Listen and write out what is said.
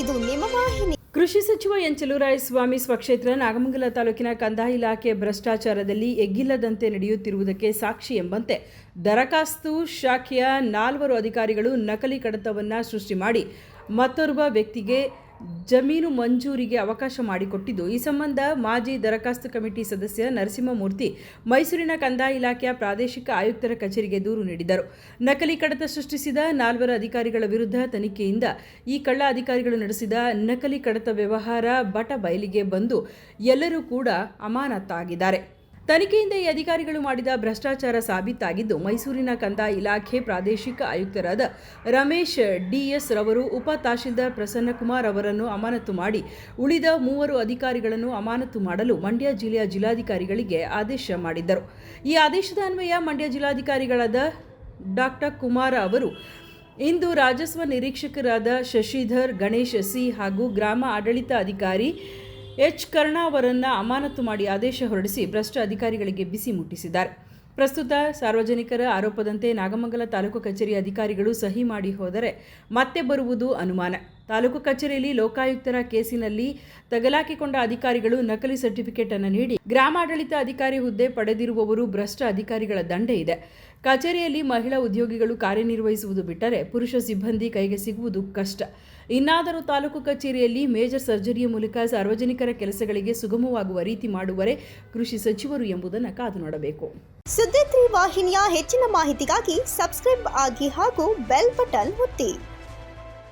ಇದು ನಿಮ್ಮ ವಾಹಿನಿ. ಕೃಷಿ ಸಚಿವ ಎನ್ ಸ್ವಾಮಿ ಸ್ವಕ್ಷೇತ್ರ ನಾಗಮಂಗಲ ತಾಲೂಕಿನ ಕಂದಾಯ ಇಲಾಖೆ ಭ್ರಷ್ಟಾಚಾರದಲ್ಲಿ ಎಗ್ಗಿಲ್ಲದಂತೆ ನಡೆಯುತ್ತಿರುವುದಕ್ಕೆ ಸಾಕ್ಷಿ ಎಂಬಂತೆ ದರಖಾಸ್ತು ಶಾಖೆಯ ನಾಲ್ವರು ಅಧಿಕಾರಿಗಳು ನಕಲಿ ಕಡತವನ್ನು ಸೃಷ್ಟಿ ಮಾಡಿ ಮತ್ತೋರ್ವ ವ್ಯಕ್ತಿಗೆ ಜಮೀನು ಮಂಜೂರಿಗೆ ಅವಕಾಶ ಮಾಡಿಕೊಟ್ಟಿದ್ದು. ಈ ಸಂಬಂಧ ಮಾಜಿ ದರಖಾಸ್ತು ಕಮಿಟಿ ಸದಸ್ಯ ನರಸಿಂಹಮೂರ್ತಿ ಮೈಸೂರಿನ ಕಂದಾಯ ಇಲಾಖೆಯ ಪ್ರಾದೇಶಿಕ ಆಯುಕ್ತರ ಕಚೇರಿಗೆ ದೂರು ನೀಡಿದರು ನಕಲಿ ಕಡತ ಸೃಷ್ಟಿಸಿದ ನಾಲ್ವರು ಅಧಿಕಾರಿಗಳ ವಿರುದ್ಧ ತನಿಖೆಯಿಂದ ಈ ಕಳ್ಳ ಅಧಿಕಾರಿಗಳು ನಡೆಸಿದ ನಕಲಿ ಕಡತ ವ್ಯವಹಾರ ಬಟ ಬಯಲಿಗೆ ಬಂದು ಎಲ್ಲರೂ ಕೂಡ ಅಮಾನತಾಗಿದ್ದಾರೆ ತನಿಖೆಯಿಂದ ಈ ಅಧಿಕಾರಿಗಳು ಮಾಡಿದ ಭ್ರಷ್ಟಾಚಾರ ಸಾಬೀತಾಗಿದ್ದು, ಮೈಸೂರಿನ ಕಂದಾಯ ಇಲಾಖೆ ಪ್ರಾದೇಶಿಕ ಆಯುಕ್ತರಾದ ರಮೇಶ್ ಡಿಎಸ್ ರವರು, ಉಪ ತಹಶೀಲ್ದಾರ್ ಪ್ರಸನ್ನಕುಮಾರ್ ಅವರನ್ನು ಅಮಾನತು ಮಾಡಿ, ಉಳಿದ ಮೂವರು ಅಧಿಕಾರಿಗಳನ್ನು ಅಮಾನತು ಮಾಡಲು ಮಂಡ್ಯ ಜಿಲ್ಲೆಯ ಜಿಲ್ಲಾಧಿಕಾರಿಗಳಿಗೆ ಆದೇಶ ಮಾಡಿದ್ದರು. ಈ ಆದೇಶದ ಅನ್ವಯ ಮಂಡ್ಯ ಜಿಲ್ಲಾಧಿಕಾರಿಗಳಾದ ಡಾಕ್ಟರ್ ಕುಮಾರ ಅವರು, ಇಂದು ರಾಜಸ್ವ ನಿರೀಕ್ಷಕರಾದ ಶಶಿಧರ್, ಗಣೇಶ್ ಸಿ ಹಾಗೂ ಗ್ರಾಮ ಆಡಳಿತ ಅಧಿಕಾರಿ ಎಚ್ ಕರ್ಣ ಅವರನ್ನು ಅಮಾನತು ಮಾಡಿ ಆದೇಶ ಹೊರಡಿಸಿ ಭ್ರಷ್ಟ ಅಧಿಕಾರಿಗಳಿಗೆ ಬಿಸಿ ಮುಟ್ಟಿಸಿದ್ದಾರೆ. ಪ್ರಸ್ತುತ ಸಾರ್ವಜನಿಕರ ಆರೋಪದಂತೆ ನಾಗಮಂಗಲ ತಾಲೂಕು ಕಚೇರಿ ಅಧಿಕಾರಿಗಳು ಸಹಿ ಮಾಡಿ ಹೋದರೆ ಮತ್ತೆ ಬರುವುದು ಅನುಮಾನ. ತಾಲೂಕು ಕಚೇರಿಯಲ್ಲಿ ಲೋಕಾಯುಕ್ತರ ಕೇಸಿನಲ್ಲಿ ತಗಲಾಕಿಕೊಂಡ ಅಧಿಕಾರಿಗಳು ನಕಲಿ ಸರ್ಟಿಫಿಕೇಟ್ ಅನ್ನು ನೀಡಿ ಗ್ರಾಮಾಡಳಿತ ಅಧಿಕಾರಿ ಹುದ್ದೆ ಪಡೆದಿರುವವರು ಭ್ರಷ್ಟ ಅಧಿಕಾರಿಗಳ ದಂಡೆ ಇದೆ. ಕಚೇರಿಯಲ್ಲಿ ಮಹಿಳಾ ಉದ್ಯೋಗಿಗಳು ಕಾರ್ಯನಿರ್ವಹಿಸುವುದು ಬಿಟ್ಟರೆ ಪುರುಷ ಸಿಬ್ಬಂದಿ ಕೈಗೆ ಸಿಗುವುದು ಕಷ್ಟ. ಇನ್ನಾದರೂ ತಾಲೂಕು ಕಚೇರಿಯಲ್ಲಿ ಮೇಜರ್ ಸರ್ಜರಿಯ ಮೂಲಕ ಸಾರ್ವಜನಿಕರ ಕೆಲಸಗಳಿಗೆ ಸುಗಮವಾಗುವ ರೀತಿ ಮಾಡುವರೆ ಕೃಷಿ ಸಚಿವರು ಎಂಬುದನ್ನು ಕಾದು ನೋಡಬೇಕು. ಸುದ್ದಿ ವಾಹಿನಿಯ ಹೆಚ್ಚಿನ ಮಾಹಿತಿಗಾಗಿ ಸಬ್ಸ್ಕ್ರೈಬ್ ಆಗಿ ಹಾಗೂ ಬೆಲ್ ಬಟನ್ ಒತ್ತಿ.